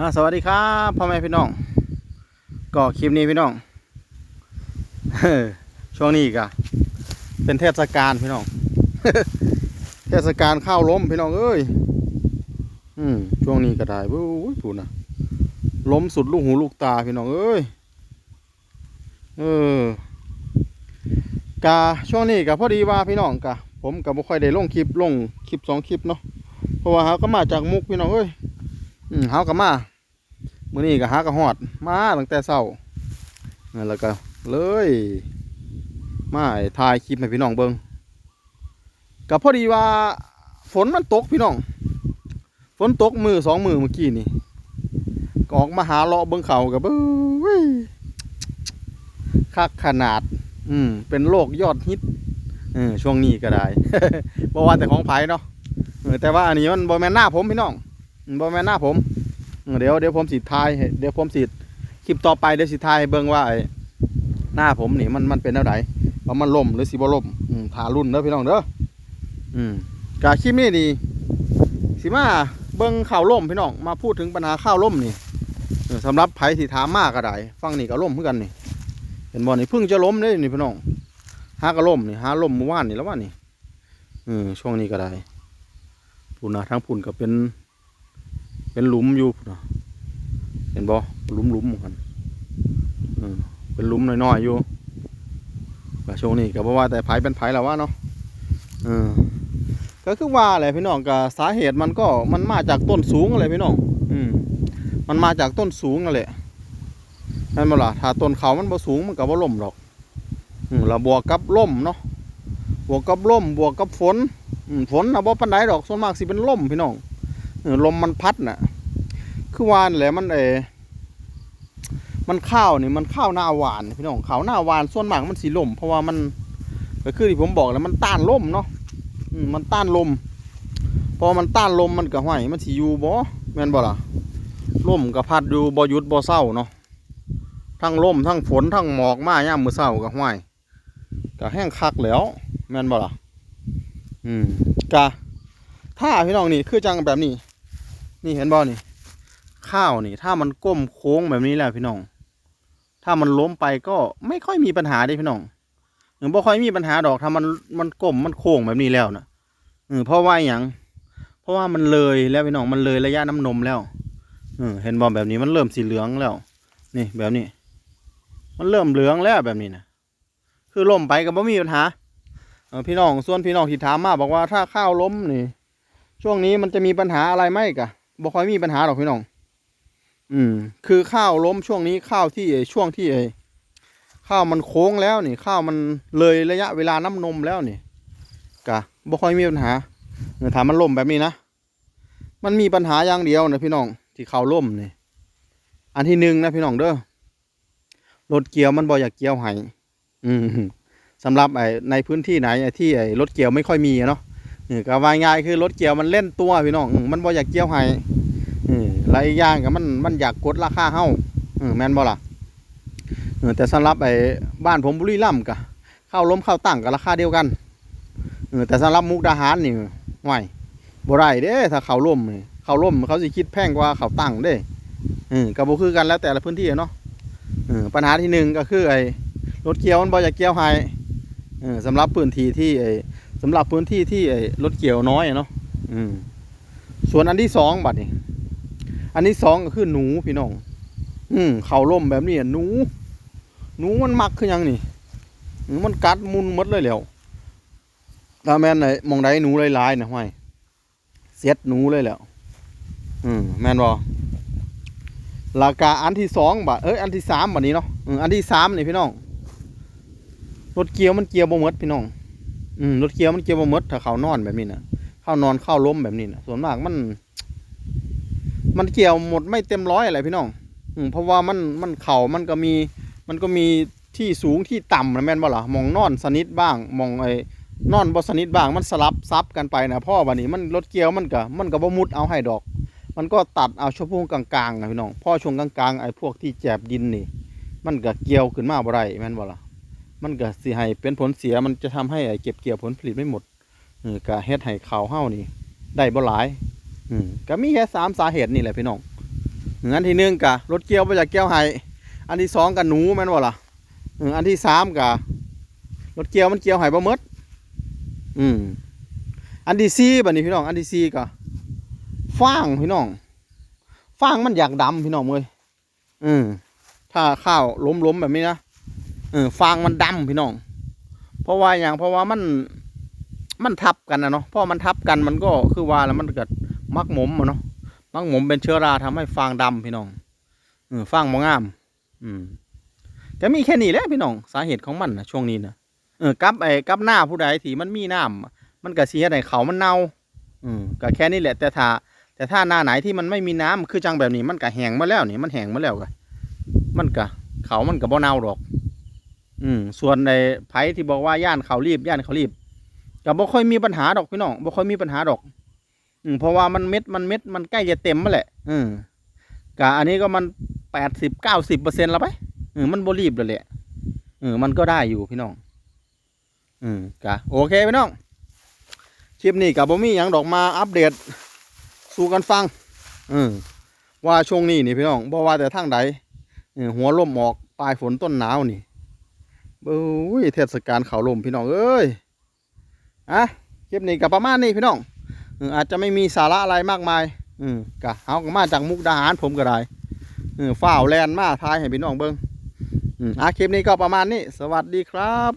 อ่าสวัสดีครับพ่อแม่พี่น้องก็คลิปนี้พี่น้องช่วงนี้กะเป็นเทศกาลพี่น้องเทศกาลข้าวล้มพี่น้องเอ้ยอืมช่วงนี้ก็ได้บู้ยพูดนะล้มสุดลูกหูลูกตาพี่น้องเอ้ยเออกะช่วงนี้กะพอดีว่าพี่น้องกะผมกับบ่ค่อยได้ลงคลิปลงคลิปสองคลิปเนาะเพราะว่าเขาก็มาจากมุกพี่น้องเอ้ย อืมเฮาก็มามื้อนี้ก็หากระหอด มาตั้งแต่เช้านั่นแล้วก็เลย มาถ่ายคลิปให้พี่น้องเบิ่งก็พอดีว่าฝนมันตกพี่น้อง ฝนตกมือสองมือเมื่อกี้นี่กออกมาหาเลาะเบิงเขากับเบ้ยคักขนาด อืม เป็นโรคยอดฮิตเออช่วงนี้ก็ได้บ่ว่าแต่ของไผเนาะแต่ว่าอันนี้มันบ่แม่นหน้าผมพี่น้อง อืมบ่แม่นหน้าผม เดี๋ยวเดี๋ยวผมสิทายเดี๋ยวผมสิคลิปต่อไปเดี๋ยวสิทายเบิ่งว่าไอ้หน้าผมนี่มันมันเป็นแนวไหนว่ามันล่มหรือสิบ่ล่มอืมถารุ่นเด้อพี่น้องเด้ออืมกะคลิปนี้นี่สิมาเบิ่งข่าวล่มพี่น้องมาพูดถึงปัญหาข้าวล่มนี่สำหรับไผสิถามมากก็ได้ฟังนี่ก็ล่มเหมือนกันนี่เห็นบ่นี่เพิ่งจะล้มเด้นี่พี่น้องหากระล่มนี่หาล่มเมื่อวานนี่แล้วว่านี่อืมช่วงนี้ก็ได้พุ่นนะทั้งพุ่นก็เป็น เป็นหลุมอยู่เห็นบ่หลุมหลุมๆเหมือนกันเป็นหลุมน้อยๆอยู่ก็ช่วงนี้ก็บ่ว่าแต่ไผเป็นไผแล้วว่าเนาะก็คือว่าแหละพี่น้องก็สาเหตุมันก็มันมาจากต้นสูงอะไรพี่น้องอืมมันมาจากต้นสูงนั่นแหละนั่นบ่ล่ะถ้าต้นเขามันบ่สูงมันก็บ่ล่มหรอกอืมแล้วบวกกับล่มเนาะบวกกับล่มบวกกับฝนฝนนะบ่ปานใดดอกส่วนมากสิเป็นล่มพี่น้อง ลมมันพัดน่ะ คือวานแหละมันเอมันข้าวนี่มันข้าวหน้าหวานพี่น้องข้าวหน้าหวานส่วนมากมันสีลม เพราะว่ามันก็คือที่ผมบอกแล้วมันต้านลมเนาะอืมันต้านลม พอมันต้านลมมันก็ห้อยมันสิอยู่บ่แม่นบ่ล่ะลมก็พัดอยู่บ่หยุดบ่เศร้าเนาะทั้งลมทั้งฝนทั้งหมอกมายามมือเช้าก็ห้อยก็แห้งคักแล้ว แม่นบ่ล่ะอืมกะถ้าพี่น้องนี่คือจังแบบนี้ นี่เห็นบ่นี่ ข้าวนี่ ถ้ามันก้มโค้งแบบนี้แหละพี่น้อง ถ้ามันล้มไปก็ไม่ค่อยมีปัญหาเด้พี่น้องหรือบ่ค่อยมีปัญหาดอกถ้ามันมันก้มมันโค้งแบบนี้แล้วนะเออเพราะว่าอย่างเพราะว่ามันเลยแล้วพี่น้องมันเลยระยะน้ำนมแล้วเออเห็นบ่แบบนี้มันเริ่มสีเหลืองแล้ว นี่แบบนี้ มันเริ่มเหลืองแล้วแบบนี้นะคือล้มไปก็บ่มีปัญหาเออพี่น้องส่วนพี่น้องที่ถามมาบอกว่าถ้าข้าวล้มนี่ ช่วงนี้มันจะมีปัญหาอะไรไหมกะ บ่ค่อยมีปัญหาหรอกพี่น้อง อืม คือข้าวล้มช่วงนี้ข้าวที่ไอ้ช่วงที่ไอ้ข้าวมันโค้งแล้วนี่ ข้าวมันเลยระยะเวลาน้ำนมแล้วนี่กะบ่ค่อยมีปัญหาเออถามมันล่มแบบนี้นะ มันมีปัญหาอย่างเดียวนะพี่น้องที่ข้าวล่มนี่ อันที่หนึ่งนะพี่น้องเด้อรถเกี่ยวมันบ่อยากเกี่ยวให้อืมสำหรับไอ้ในพื้นที่ไหนไอ้ที่ไอ้รถเกี่ยวไม่ค่อยมีอะเนาะ ก็ว่าง่ายคือรถเกี่ยวมันเล่นตัวพี่น้องมันบ่อยากเกี่ยวให้หลายอย่างก็มันมันอยากกดราคาเฮาแม่นบ่ล่ะเอแต่สำหรับไอ้บ้านผมบุรีรัมย์ก็ข้าวล้มข้าวตั้งก็ราคาเดียวกันแต่สำหรับมุกดาหารนี่ห่วบ่ได้เด้ถ้าข้าวล้มนี่ข้าวล้มเขาสิคิดแพงกว่าข้าวตั้งเด้อก็บ่คือกันแล้วแต่ละพื้นที่เนาะปัญหาที่หนึ่งก็คือไอ้รถเกี่ยวมันบ่อยากเกี่ยวให้เออสำหรับพื้นที่ที่ไอ้ สำหรับพื้นที่ที่รถเกี่ยวน้อยเนาะอืมส่วนอันที่สองบัดนี้อันที่สองก็คือหนูพี่น้อง อืมเข่าล่มแบบนี้หนู หนูมันมักคือยังนี่มมันกัดมุนมดเลยแหล้วถ้าแม่นไหนมองใดหนูลายๆนะห้วยเสียดหนูเลยแล้ว อืมแม่นบ่ราคาอันที่สองบาทเอ้ยอันที่สามบัดนี้เนาะอันที่สามนี่พี่น้องรถเกียวมันเกียวบ่หมดพี่น้อง อืมรถเกียวมันเกียวบ่มดถ้าเขานอนแบบนี้นะเข้านอนเข้าล้มแบบนี้นะส่วนมากมัน มันเกี่ยวหมดไม่เต็มร้อยอะไรพี่น้อง อืมเพราะว่ามันมันเข่ามันก็มี มันก็มีที่สูงที่ต่ำนะแม่นบ่ล่ะมองนอนสนิทบ้างมองไอ้นอนบ่สนิทบ้างมันสลับซับกันไปนะพ่อวันนี้มันรถเกียวมันก็มันก็บ่มุดเอาให้ดอก มันก็ตัดเอาช่วงกลางๆนะพี่น้องพ่อช่วงกลางๆไอ้พวกที่แจบดินนี่ มันก็เกี่ยวขึ้นมาบ่ได้แม่นบ่ล่ะ มันก็สิให้เป็นผลเสียมันจะทำให้ไอ้เก็บเกี่ยวผลผลิตไม่หมดก็เฮ็ดให้ข้าวเฮานี่ ได้บ่หลายอืมก็มีแค่สามสาเหตุนี่แหละพี่น้องอันที่หนึ่งกะรถเกี่ยวไปจากเกี่ยวไห้อันที่สองกะหนูแม่นบ่ล่ะอืมอันที่สามกะรถเกี่ยวมันเกี่ยวไห้บ่มดอืมอันที่สี่บัดนี้พี่น้อง อันที่สี่กะฟางพี่น้องฟางมันอยากดำพี่น้องเว้ยอืมถ้าข้าวล้มๆแบบนี้นะ เออฟางมันดำพี่น้อง เพราะว่าอย่างเพราะว่ามันมันทับกันนะเนาะเพราะมันทับกันมันก็คือว่าแล้วมันเกิดมักหมมอะเนาะมักหมมเป็นเชื้อราทำให้ฟางดำพี่น้องเออฟางมองาม อืมก็มีแค่นี้แหละพี่น้องสาเหตุของมันนะช่วงนี้นะเออกับไอ้กับหน้าผู้ใดที่มันมีน้ำมันก็เสียให้เขามันเน่าอืมก็แค่นี้แหละ แต่ถ้าแต่ถ้าหน้าไหนที่มันไม่มีน้ำคือจังแบบนี้มันก็แห้งมาแล้วนี่มันแห้งมาแล้วก็มันก็เขามันก็บ่เน่าดอก อืมส่วนในไผที่บอกว่าย่านเขารีบย่านเขารีบก็บ่ค่อยมีปัญหาดอกพี่น้องบ่ค่อยมีปัญหาดอก อืมเพราะว่ามันเม็ดมันเม็ดมันใกล้จะเต็มมาแหละอืมกะอันนี้ก็มันแปดสิบเก้าสิบเปอร์เซ็นต์แล้วไปอืมมันบ่รีบเลยแหละอืมมันก็ได้อยู่พี่น้อง อืมกะโอเคพี่น้องคลิปนี้กับบ่มีหยังดอกมาอัปเดต สู่กันฟังอืมว่าช่วงนี้นี่พี่น้องบ่ว่าแต่ทางใดหัวลมออกปลายฝนต้นหนาวนี่ บุ้ยเทศกาลเขาลมพี่น้องเอ้ยอะคลิปนี้กับประมาณนี้พี่น้องอาจจะไม่มีสาระอะไรมากมาย อืมกะเอากมาจากมุกดาหารผมก็ได้เออฝ้าวแลนมาทายให้พี่น้องเบิ้งอืมอะคลิปนี้ก็ประมาณนี้ สวัสดีครับ